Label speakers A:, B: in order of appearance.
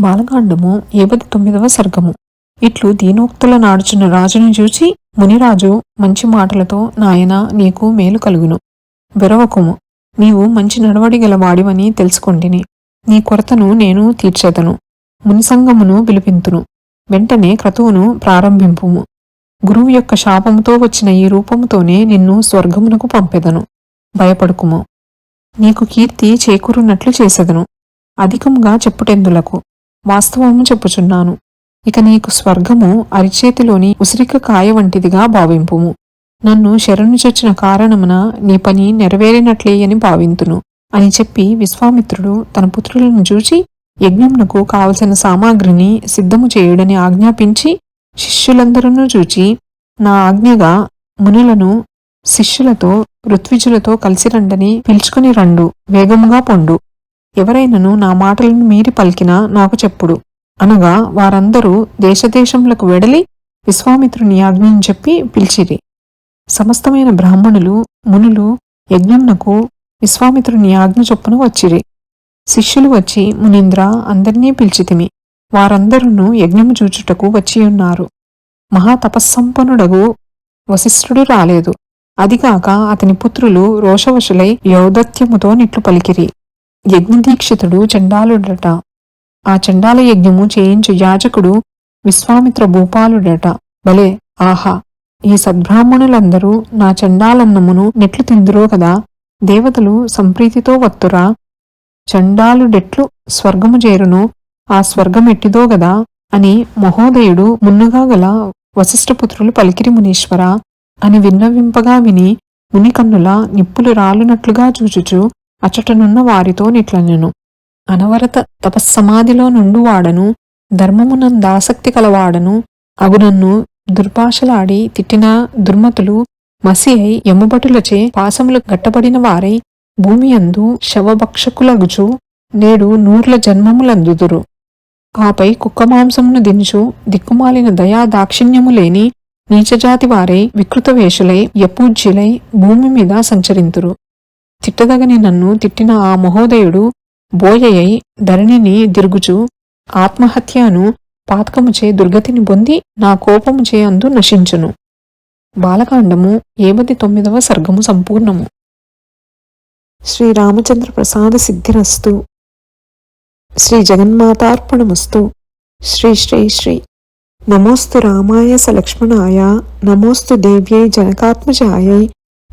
A: బాలకాండము ఏపది తొమ్మిదవ సర్గము. ఇట్లు దీనోక్తుల నాడుచున్న రాజును చూచి మునిరాజు మంచి మాటలతో నాయన నీకు మేలు కలుగును. బెరవకుము. నీవు మంచి నడవడి గల వాడివని తెలుసుకొంటిని. నీ కొరతను నేను తీర్చెదను. మునిసంగమును పిలిపింతును వెంటనే క్రతువును ప్రారంభింపుము. గురువు యొక్క శాపముతో వచ్చిన ఈ రూపముతోనే నిన్ను స్వర్గమునకు పంపెదను. భయపడుకుము. నీకు కీర్తి చేకూరున్నట్లు చేసెదను. అధికంగా చెప్పుటెందులకు? వాస్తవము చెప్పుచున్నాను. ఇక నీకు స్వర్గము అరిచేతిలోని ఉసిరిక కాయ వంటిదిగా భావింపుము. నన్ను శరణు చొచ్చిన కారణమున నీ పని నెరవేరినట్లే అని భావింతును. అని చెప్పి విశ్వామిత్రుడు తన పుత్రులను చూచి యజ్ఞమునకు కావలసిన సామాగ్రిని సిద్ధము చేయుడని ఆజ్ఞాపించి శిష్యులందరూ చూచి నా ఆజ్ఞగా మునులను శిష్యులతో ఋత్విజులతో కలిసి రండని పిలుచుకుని రండు వేగముగా పొండు. ఎవరైనను నా మాటలను మీరి పలికినా నాకు చెప్పుడు. అనగా వారందరూ దేశదేశములకు వెడలి విశ్వామిత్రుని ఆజ్ఞని చెప్పి పిలిచిరి. సమస్తమైన బ్రాహ్మణులు మునులు యజ్ఞంనకు విశ్వామిత్రుని ఆజ్ఞ చొప్పున వచ్చిరి. శిష్యులు వచ్చి మునీంద్ర అందరినీ పిలిచితిమి వారందరూ యజ్ఞము చూచుటకు వచ్చియున్నారు మహాతపస్సంపన్నుడగు వశిష్ఠుడు రాలేదు. అదిగాక అతని పుత్రులు రోషవశులై యౌదత్యముతో నిట్లు పలికిరి. యజ్ఞదీక్షితుడు చండాలుడట. ఆ చండాల యజ్ఞము చేయించు యాజకుడు విశ్వామిత్ర భూపాలుడట. భలే ఆహా! ఈ సద్బ్రాహ్మణులందరూ నా చండాలన్నమును నెట్లు తిందురో కదా? దేవతలు సంప్రీతితో వత్తురా? చండాలుడెట్లు స్వర్గము చేరును ఆ స్వర్గమెట్టిదో గదా? అని మహోదయుడు మున్నుగా గల వశిష్ఠపుత్రులు పలికిరి మునీశ్వర అని విన్నవింపగా విని ముని కన్నుల నిప్పులు రాలునట్లుగా చూచుచు అచటనున్న వారితో నిట్లనెను. అనవరత తపస్సమాధిలో నుండువాడను ధర్మమునందాసక్తి కలవాడను అగునన్ను దుర్భాషలాడి తిట్టిన దుర్మతులు మసి అయి యమభటులచే పాసములు గట్టబడిన వారై భూమి అందు శవభక్షకులగుచు నేడు నూర్ల జన్మములందుదురు. ఆపై కుక్కమాంసమును దించు దిక్కుమాలిన దయా దాక్షిణ్యము లేని నీచజాతి వారై వికృత వేషులై యపూజ్యులై భూమి మీద సంచరింతురు. తిట్టదగని నన్ను తిట్టిన ఆ మహోదయుడు బోయయ్యై ధరణిని దిరుగుచు ఆత్మహత్యను పాతకముచే దుర్గతిని పొంది నా కోపముచే అందు నశించును. బాలకాండము ఏబది తొమ్మిదవ సర్గము సంపూర్ణము. శ్రీరామచంద్ర ప్రసాద సిద్ధిరస్తు. శ్రీ జగన్మాతార్పణమస్తు. శ్రీ శ్రీ శ్రీ. నమోస్తు రామాయ సలక్ష్మణాయ. నమోస్తు దేవ్యై జనకాత్మజాయై.